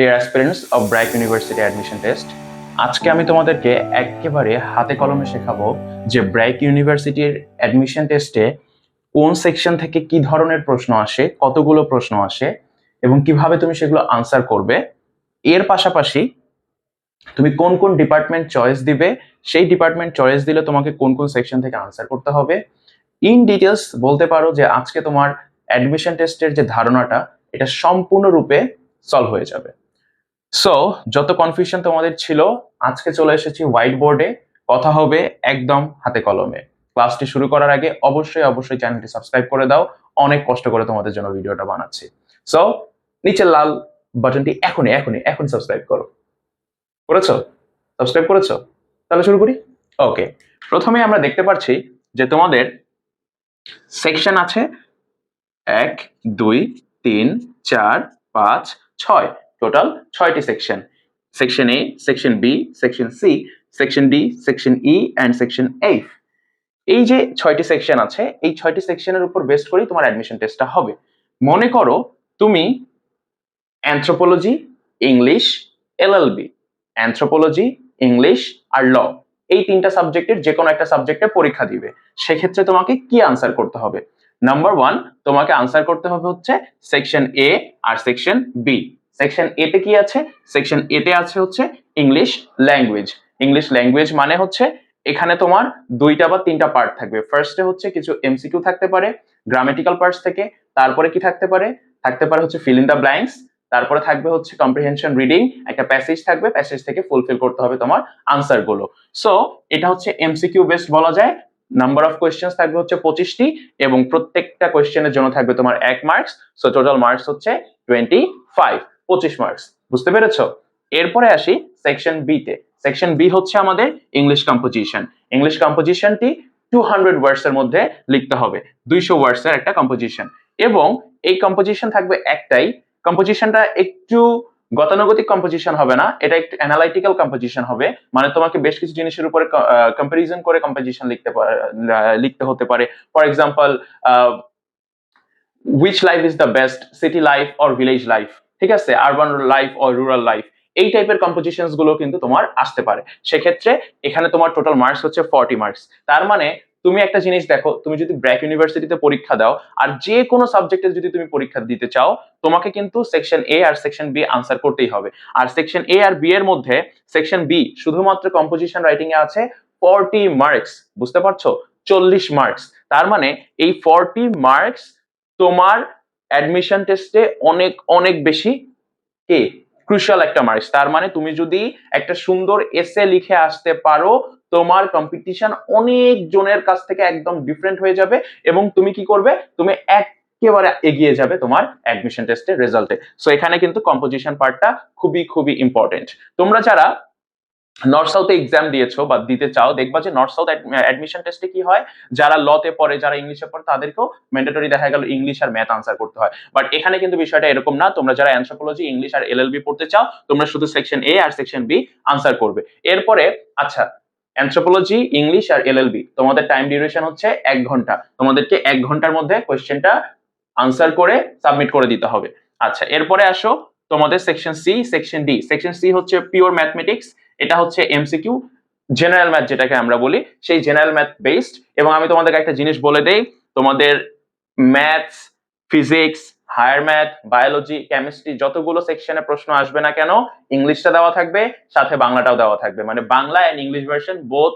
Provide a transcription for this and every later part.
Dear aspirants of bright university admission test আজকে আমি তোমাদেরকে একেবারে হাতে কলমে শেখাবো যে ব্রাইট ইউনিভার্সিটির অ্যাডমিশন টেস্টে কোন সেকশন থেকে কি ধরনের প্রশ্ন আসে, কতগুলো প্রশ্ন আসে এবং কীভাবে তুমি সেগুলো আনসার করবে। এর পাশাপাশি তুমি কোন কোন ডিপার্টমেন্ট চয়েস দিবে, সেই ডিপার্টমেন্ট চয়েস দিলে তোমাকে কোন কোন সেকশন থেকে আনসার করতে হবে। ইন ডিটেলস বলতে পারো যে আজকে তোমার অ্যাডমিশন টেস্টের যে ধারণাটা, এটা সম্পূর্ণরূপে সলভ হয়ে যাবে। সো যত কনফিউশন তোমাদের ছিল, আজকে চলে এসেছি হোয়াইট বোর্ডে কথা হবে একদম হাতে কলমে। ক্লাসটি শুরু করার আগে অবশ্যই অবশ্যই চ্যানেলটি সাবস্ক্রাইব করে দাও। অনেক কষ্ট করে তোমাদের জন্য ভিডিওটা বানাচ্ছি। সো নিচের লাল বাটনটি এখনই এখনই, এখন সাবস্ক্রাইব করো। করেছ? সাবস্ক্রাইব করেছ? তাহলে শুরু করি? ওকে প্রথমে আমরা দেখতে পাচ্ছি যে তোমাদের সেকশন আছে এক, দুই, তিন, চার, পাঁচ, ছয়। টোটাল ছয়টি section section A section B section C section D section E and section F এই যে ছয়টি সেকশন আছে, এই ছয়টি সেকশনের উপর বেস করেই তোমার অ্যাডমিশন টেস্টটা হবে। মনে করো তুমি anthropology English LLB anthropology English আর ল এই তিনটা সাবজেক্টের যে কোনো একটা সাবজেক্টে পরীক্ষা দিবে। সেক্ষেত্রে তোমাকে কি আনসার করতে হবে? নাম্বার ওয়ান তোমাকে আনসার করতে হবে হচ্ছে সেকশন এ আর সেকশন বি সেকশন এ তে কি আছে? সেকশন এ তে আছে হচ্ছে ইংলিশ ল্যাঙ্গুয়েজ ইংলিশ ল্যাঙ্গুয়েজ মানে হচ্ছে এখানে তোমার দুইটা বা তিনটা পার্ট থাকবে। ফার্স্টে হচ্ছে কিছু এমসিকিউ থাকতে পারে গ্রামেটিক্যাল পার্টস থেকে, তারপরে কি থাকতে পারে? থাকতে পারে হচ্ছে ফিল ইন দ্য ব্ল্যাঙ্কস তারপরে থাকবে হচ্ছে কম্প্রিহেনশন রিডিং একটা প্যাসেজ থাকবে প্যাসেজ থেকে ফুলফিল করতে হবে তোমার আনসারগুলো। সো এটা হচ্ছে এমসিকিউ বেসড বলা যায়। নাম্বার অফ কোয়েশ্চেন থাকবে হচ্ছে পঁচিশটি এবং প্রত্যেকটা কোয়েশ্চেনের জন্য থাকবে তোমার এক মার্কস সো টোটাল মার্কস হচ্ছে টোয়েন্টি ফাইভ পঁচিশ মার্কস বুঝতে পেরেছ? এরপরে আসি সেকশন বি তে। সেকশন বি হচ্ছে আমাদের ইংলিশ কম্পোজিশন ইংলিশ কম্পোজিশনটি টু হান্ড্রেড ওয়ার্ডস এর মধ্যে লিখতে হবে, দুইশো ওয়ার্ডস এর একটা কম্পোজিশন এবং এই কম্পোজিশন থাকবে একটাই। কম্পোজিশনটা একটু গতানুগতিক কম্পোজিশন হবে না, এটা একটু অ্যানালাইটিক্যাল কম্পোজিশন হবে। মানে তোমাকে বেশ কিছু জিনিসের উপরে কম্পারিজন করে কম্পোজিশন লিখতে লিখতে হতে পারে। For example which life is the best city life or village life ঠিক আছে? Urban life or rural life এই টাইপের কম্পোজিশনসগুলো কিন্তু তোমার আসতে পারে। সেক্ষেত্রে এখানে তোমার টোটাল মার্কস হচ্ছে ফর্টি মার্কস তার মানে তুমি একটা জিনিস দেখো, তুমি যদি ব্র্যাক ইউনিভার্সিটিতে পরীক্ষা দাও, আর যে কোনো সাবজেক্টে যদি তুমি পরীক্ষা দিতে চাও, তোমাকে কিন্তু সেকশন এ আর সেকশন বি আনসার করতেই হবে। আর সেকশন এ আর বি এর মধ্যে সেকশন বি শুধুমাত্র কম্পোজিশন রাইটিং এ আছে ফর্টি মার্কস বুঝতে পারছ? চল্লিশ মার্কস তার মানে এই ফর্টি মার্কস তোমার অ্যাডমিশন টেস্টে অনেক অনেক বেশি কে? ক্রুশাল একটা মার্কস তার মানে তুমি যদি একটা সুন্দর এসে লিখে আসতে পারো, তোমার কম্পিটিশন অনেক জনের কাছ থেকে একদম ডিফারেন্ট হয়ে যাবে এবং তুমি কি করবে? তুমি একেবারে এগিয়ে যাবে তোমার অ্যাডমিশন টেস্টের রেজাল্টে সো এখানে কিন্তু কম্পোজিশন পার্টটা খুবই খুবই ইম্পর্টেন্ট তোমরা যারা নর্থ সাউথে এক্সাম দিয়েছ বা দিতে চাও, দেখবা যে নর্থ সাউথ অ্যাডমিশন টেস্টে কি হয়, যারা লতে পড়ে, যারা ইংলিশে পড়ে, তাদেরকেও ম্যান্ডেটরি দেখা গেল ইংলিশ আর ম্যাথ আনসার করতে হয়। বাট এখানে কিন্তু বিষয়টা এরকম না, তোমরা যারা অ্যানথ্রোপোলজি ইংলিশ আর এলএলবি পড়তে চাও, তোমরা শুধু সেকশন এ আর সেকশন বি আনসার করবে। এরপরে আচ্ছা অ্যানথ্রোপোলজি ইংলিশ আর এলএলবি তোমাদের টাইম ডিউরেশন হচ্ছে এক ঘণ্টা। তোমাদেরকে এক ঘণ্টার মধ্যে কোয়েশ্চেনটা আনসার করে সাবমিট করে দিতে হবে। আচ্ছা এরপরে আসো তোমাদের section C section D section C হচ্ছে পিওর ম্যাথমেটিক্স এটা হচ্ছে এমসিকিউ জেনারেল ম্যাথ যেটাকে আমরা বলি, সেই জেনারেল ম্যাথ বেসড এবং আমি তোমাদেরকে একটা জিনিস বলে দেই, তোমাদের maths physics higher math biology chemistry যতগুলো সেকশনে প্রশ্ন আসবে না কেন, ইংলিশটা দেওয়া থাকবে, সাথে বাংলাটাও দেওয়া থাকবে। মানে Bangla and English version both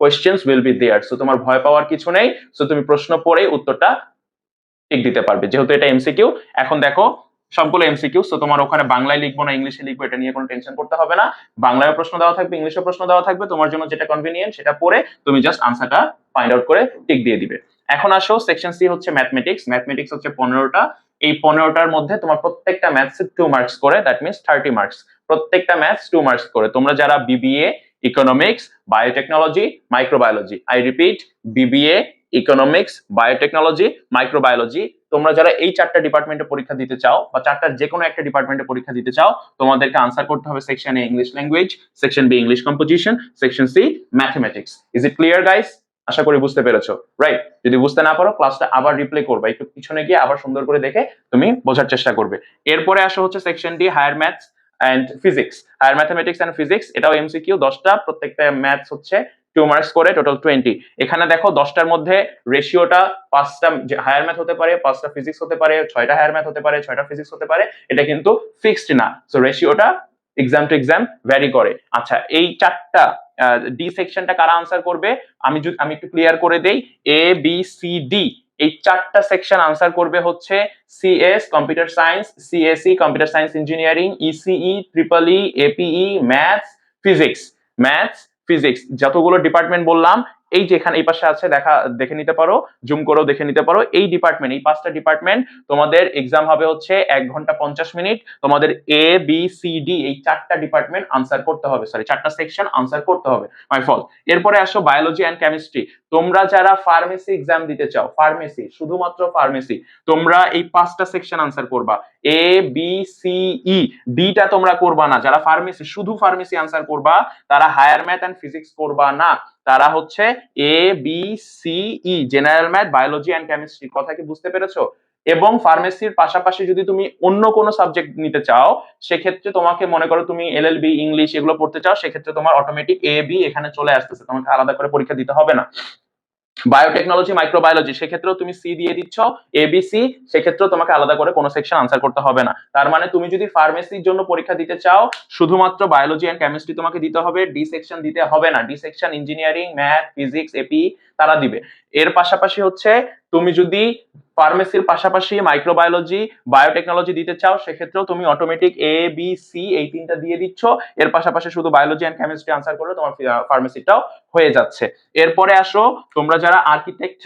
questions will be there so তোমার ভয় পাওয়ার কিছু নেই। সো তুমি প্রশ্ন পড়েই উত্তরটা ঠিক দিতে পারবে। যেহেতু এটা এমসিকিউ এখন দেখো সবগুলো এমসিকিউ সো তোমার ওখানে বাংলায় লিখব না, ইংলিশে লিখব, এটা নিয়ে কোনো টেনশন করতে হবে না। বাংলায় প্রশ্ন দেওয়া থাকবে ইংলিশে প্রশ্ন দেওয়া থাকবে, তোমার জন্য যেটা কনভিনিয়েন্ট সেটা পড়ে তুমি জাস্ট আনসারটা ফাইন্ড আউট করে টিক দিয়ে দিবে। এখন আসো সেকশন সি হচ্ছে ম্যাথমেটিক্স ম্যাথমেটিক্স হচ্ছে পনেরোটা। এই পনেরোটার মধ্যে তোমার প্রত্যেকটা ম্যাথস টু মার্কস করে দ্যাট মিনস থার্টি মার্কস প্রত্যেকটা ম্যাথস টু মার্কস করে। তোমরা যারা BBA economics biotechnology microbiology I repeat BBA economics biotechnology microbiology তোমরা যারা এই চারটা ডিপার্টমেন্টে পরীক্ষা দিতে চাও বা চারটার যে কোনো একটা ডিপার্টমেন্টে পরীক্ষা দিতে চাও, তোমাদেরকে আনসার করতে হবে section A English language section B English composition section C mathematics is it clear guys আশা করি বুঝতে পেরেছ। রাইট যদি বুঝতে না পারো ক্লাসটা আবার রিপ্লে করবে। একটু পিছনে গিয়ে আবার সুন্দর করে দেখে তুমি বোঝার চেষ্টা করবে। এরপরে আসা হচ্ছে section D higher maths and physics higher mathematics and physics এটাও এমসিকিউ দশটা, প্রত্যেকটা ম্যাথস হচ্ছে টু মার্কস করে টোটাল টোয়েন্টি এখানে দেখো দশটার মধ্যে রেশিওটা পাঁচটা হায়ার ম্যাথ হতে পারে, পাঁচটা ফিজিক্স হতে পারে, ছয়টা হায়ার ম্যাথ হতে পারে, ছয়টা ফিজিক্স হতে পারে, এটা কিন্তু ফিক্সড না। সো রেশিওটা এক্সাম টু এক্সাম ভ্যারি করে। আচ্ছা এই চারটা ডি সেকশনটা কারা আনসার করবে? আমি যদি, আমি একটু ক্লিয়ার করে দেই। এ বি সি ডি এই চারটা সেকশন আনসার করবে হচ্ছে CS computer science CSE computer science engineering ECE triple E APE maths physics maths physics যতগুলো ডিপার্টমেন্ট বললাম এই যে এখানে এই পাশে আছে, দেখা, দেখে নিতে পারো জুম করেও দেখে নিতে পারো। এই ডিপার্টমেন্ট এই পাঁচটা ডিপার্টমেন্ট তোমাদের এক্সাম হবে হচ্ছে এক ঘণ্টা পঞ্চাশ মিনিট। তোমাদের এ বি সি ডি এই চারটা ডিপার্টমেন্ট আনসার করতে হবে। সরি চারটা সেকশন আনসার করতে হবে। মাই ফল এরপরে আসো বায়োলজি অ্যান্ড কেমিস্ট্রি তোমরা যারা ফার্মেসি এক্সাম দিতে চাও ফার্মেসি শুধুমাত্র ফার্মেসি তোমরা এই পাঁচটা সেকশন আনসার করবা। এ বি সি ই ডিটা তোমরা করবা না। যারা ফার্মেসি শুধু ফার্মেসি আনসার করবা, তারা হায়ার ম্যাথ অ্যান্ড ফিজিক্স করবা না। তারা হচ্ছে A B C E general math biology and chemistry কথা কি বুঝতে পেরেছ? এবং ফার্মেসির পাশাপাশি যদি তুমি অন্য কোনো সাবজেক্ট নিতে চাও, সেক্ষেত্রে তোমাকে মনে করো তুমি এল এল বি ইংলিশ এগুলো পড়তে চাও, সেক্ষেত্রে তোমার অটোমেটিক এ বি এখানে চলে আসতেছে। তোমাকে আলাদা করে পরীক্ষা দিতে হবে না। বায়োটেকনোলজি মাইক্রোবায়োলজি সেক্ষেত্রেও তুমি সি দিয়ে দিচ্ছ এবিসি সেক্ষেত্রেও তোমাকে আলাদা করে কোনো সেকশন আনসার করতে হবে না। তার মানে তুমি যদি ফার্মেসির জন্য পরীক্ষা দিতে চাও, শুধুমাত্র বায়োলজি অ্যান্ড কেমিস্ট্রি তোমাকে দিতে হবে ডি সেকশন দিতে হবে না। D section engineering math physics AP তারা দিবে। এর পাশাপাশি হচ্ছে তুমি যদি ফার্মেসির পাশাপাশি মাইক্রোবায়োলজি বায়োটেকনোলজি দিতে চাও, সেক্ষেত্রেও তুমি অটোমেটিক এ বি সি এই তিনটা দিয়ে দিচ্ছ। এর পাশাপাশি শুধু বায়োলজি অ্যান্ড কেমিস্ট্রি আনসার করলে তোমার ফার্মেসিটাও হয়ে যাচ্ছে। এরপরে আসো, তোমরা যারা আর্কিটেক্ট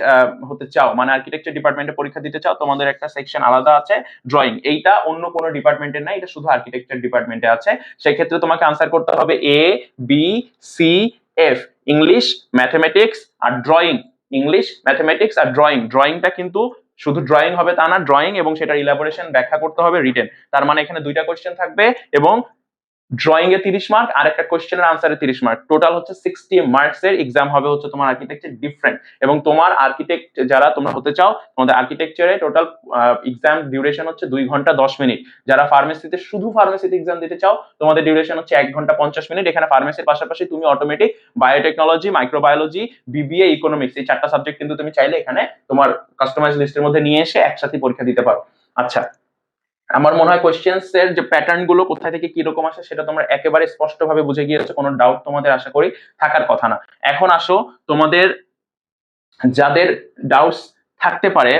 হতে চাও মানে আর্কিটেকচার ডিপার্টমেন্টে পরীক্ষা দিতে চাও, তোমাদের একটা সেকশন আলাদা আছে ড্রয়িং এইটা অন্য কোনো ডিপার্টমেন্টের নাই এটা শুধু আর্কিটেকচার ডিপার্টমেন্টে আছে। সেক্ষেত্রে তোমাকে আনসার করতে হবে A B C F English mathematics R drawing English mathematics আর ড্রয়িং ড্রয়িংটা কিন্তু শুধু ড্রয়িং হবে তা না ড্রয়িং এবং সেটার ইলাবোরেশন ব্যাখ্যা করতে হবে রিটেন তার মানে এখানে দুইটা কোয়েশ্চেন থাকবে এবং ড্রয়িং এ তিরিশ মার্ক আর একটা কোয়েশ্চেনের আনসারে তিরিশ মার্ক টোটাল হচ্ছে সিক্সটি মার্কস এর এক্সাম হবে হচ্ছে তোমার আর্কিটেকচার ডিফারেন্ট এবং তোমার আর্কিটেক্ট যারা তোমরা হতে চাও, তোমাদের আর্কিটেকচারে টোটাল এক্সাম ডিউরেশন হচ্ছে দুই ঘণ্টা দশ মিনিট যারা ফার্মেসিতে শুধু ফার্মেসিতে এক্সাম দিতে চাও, তোমাদের ডিউরেশন হচ্ছে এক ঘণ্টা পঞ্চাশ মিনিট এখানে ফার্মেসির পাশাপাশি তুমি automatic biotechnology microbiology BBA economics এই চারটা সাবজেক্ট কিন্তু তুমি চাইলে এখানে তোমার কাস্টমাইজ লিস্টের মধ্যে নিয়ে এসে একসাথে পরীক্ষা দিতে পারো। আচ্ছা আমার মনে হয় কোয়েশ্চেন্স এর যে প্যাটার্নগুলো কোথায় থেকে কি রকম আসে সেটা তোমরা একেবারে স্পষ্টভাবে বুঝে গিয়েছো, কোনো ডাউট তোমাদের আশা করি থাকার কথা না। এখন আসো, তোমাদের যাদের ডাউটস থাকতে পারে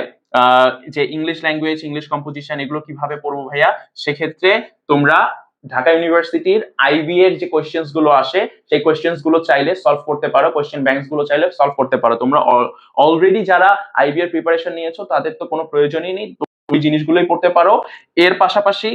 যে ইংলিশ ল্যাঙ্গুয়েজ ইংলিশ কম্পোজিশন এগুলো কীভাবে পড়ব ভাইয়া, সেক্ষেত্রে তোমরা ঢাকা ইউনিভার্সিটির আইবি এর যে কোয়েশ্চেন্সগুলো আসে, সেই কোয়েশ্চেন্সগুলো চাইলে সলভ করতে পারো কোয়েশ্চেন ব্যাংকসগুলো চাইলে সলভ করতে পারো। তোমরা অলরেডি যারা আইবি এর প্রিপারেশন নিয়েছো, তাদের তো কোনো প্রয়োজনই নেই। ওই জিনিসগুলোই পড়তে পারো। এর পাশাপাশি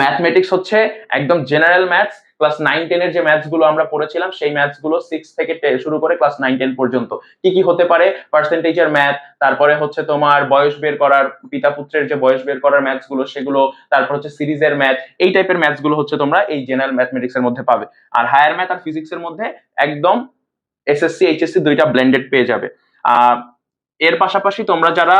ম্যাথমেটিক্স হচ্ছে একদম জেনারেল ম্যাথস ক্লাস নাইন টেনের যে ম্যাথসগুলো আমরা পড়েছিলাম, সেই ম্যাথসগুলো সিক্স থেকে শুরু করে ক্লাস নাইন টেন পর্যন্ত। কি কি হতে পারে? পার্সেন্টেজের ম্যাথ তারপরে হচ্ছে তোমার বয়স বের করার, পিতা পুত্রের যে বয়স বের করার ম্যাথসগুলো, সেগুলো, তারপর হচ্ছে সিরিজের ম্যাথ এই টাইপের ম্যাথসগুলো হচ্ছে তোমরা এই জেনারেল ম্যাথমেটিক্স এর মধ্যে পাবে। আর হায়ার ম্যাথ আর ফিজিক্স এর মধ্যে একদম এসএসসি এইচএসসি দুইটা ব্লেন্ডেড পেয়ে যাবে। এর পাশাপাশি তোমরা যারা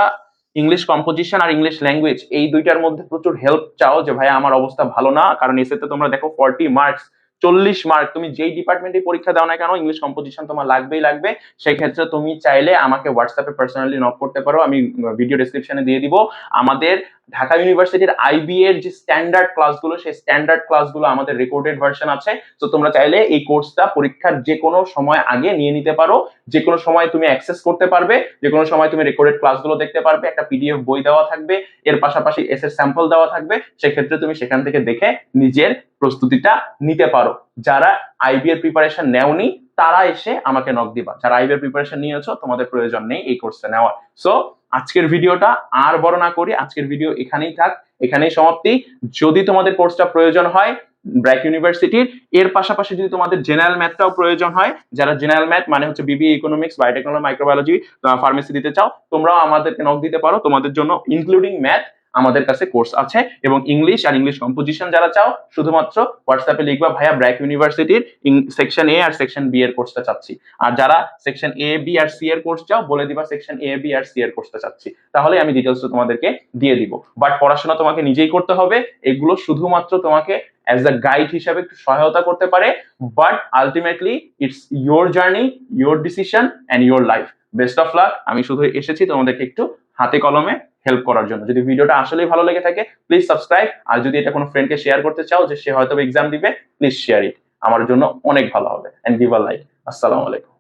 ইংলিশ কম্পোজিশন আর ইংলিশ ল্যাঙ্গুয়েজ এই দুইটার মধ্যে প্রচুর হেল্প চাও যে ভাই আমার অবস্থা ভালো না। কারণ এসেতে তোমরা দেখো ফর্টি মার্কস চল্লিশ মার্ক তুমি যেই ডিপার্টমেন্টে পরীক্ষা দাও না কেন ইংলিশ কম্পোজিশন তোমার লাগবেই লাগবে। সেক্ষেত্রে তুমি চাইলে আমাকে হোয়াটসঅ্যাপে পার্সোনালি নক করতে পারো। আমি ভিডিও ডিসক্রিপশনে দিয়ে দিব। আমাদের ঢাকা ইউনিভার্সিটির আইবি এর যে স্ট্যান্ডার্ড ক্লাসগুলো সেই স্ট্যান্ডার্ড ক্লাসগুলো আমাদের রেকর্ডেড ভার্সন আছে। তো তোমরা চাইলে এই কোর্সটা পরীক্ষার যে কোনো সময় আগে নিয়ে নিতে পারো। যে কোনো সময় তুমি অ্যাক্সেস করতে পারবে। যে কোনো সময় তুমি রেকর্ডেড ক্লাসগুলো দেখতে পারবে। একটা পিডিএফ বই দেওয়া থাকবে। এর পাশাপাশি এস এর স্যাম্পল দেওয়া থাকবে। সেক্ষেত্রে তুমি সেখান থেকে দেখে নিজের প্রস্তুতিটা নিতে পারো। যারা আইবি এর প্রিপারেশন নেওনি তারা এসে আমাকে নক দিবা। যারা আইবি এর প্রিপারেশন নিয়েছো, তোমাদের প্রয়োজন নেই এই কোর্সটা নেওয়ার। সো আজকের ভিডিওটা আর বড় না করি, আজকের ভিডিও এখানেই থাক, এখানেই সমাপ্তি। যদি তোমাদের কোর্সটা প্রয়োজন হয় ব্র্যাক ইউনিভার্সিটির এর পাশাপাশি যদি তোমাদের জেনারেল ম্যাথটাও প্রয়োজন হয়, যারা জেনারেল ম্যাথ মানে হচ্ছে বিবি ইকোনমিক্স বায়োটেকনোলজি মাইক্রোবায়োলজি ফার্মেসি দিতে চাও, তোমরাও আমাদেরকে নক দিতে পারো। তোমাদের জন্য ইনক্লুডিং ম্যাথ আমাদের কাছে কোর্স আছে এবং ইংলিশ আর ইংলিশ কম্পোজিশন যারা চাও, শুধুমাত্র হোয়াটসঅ্যাপে লিখবা, ভাইয়া ব্র্যাক ইউনিভার্সিটির সেকশন এ আর সেকশন বি এর কোর্সটা চাচ্ছি। আর যারা সেকশন এ বি আর সি এর কোর্স চাও, বলে দিবা সেকশন এ বি আর সি এর কোর্সটা চাচ্ছি। তাহলে আমি ডিটেলস তোমাদেরকে দিয়ে দিব। বাট পড়াশোনা তোমাকে নিজেই করতে হবে। এগুলো শুধুমাত্র তোমাকে অ্যাজ আ গাইড হিসাবে একটু সহায়তা করতে পারে। But ultimately it's your journey your decision and your life best of luck আমি শুধু এসেছি তোমাদেরকে একটু হাতে কলমে হেল্প করার জন্য। যদি ভিডিওটা আসলেই ভালো লেগে থাকে প্লিজ সাবস্ক্রাইব আর যদি এটা কোনো ফ্রেন্ডকে শেয়ার করতে চাও যে সে হয়তো এক্সাম দিবে প্লিজ শেয়ার ইট আমার জন্য অনেক ভালো হবে। অ্যান্ড গিভ আ লাইক আসসালামু আলাইকুম।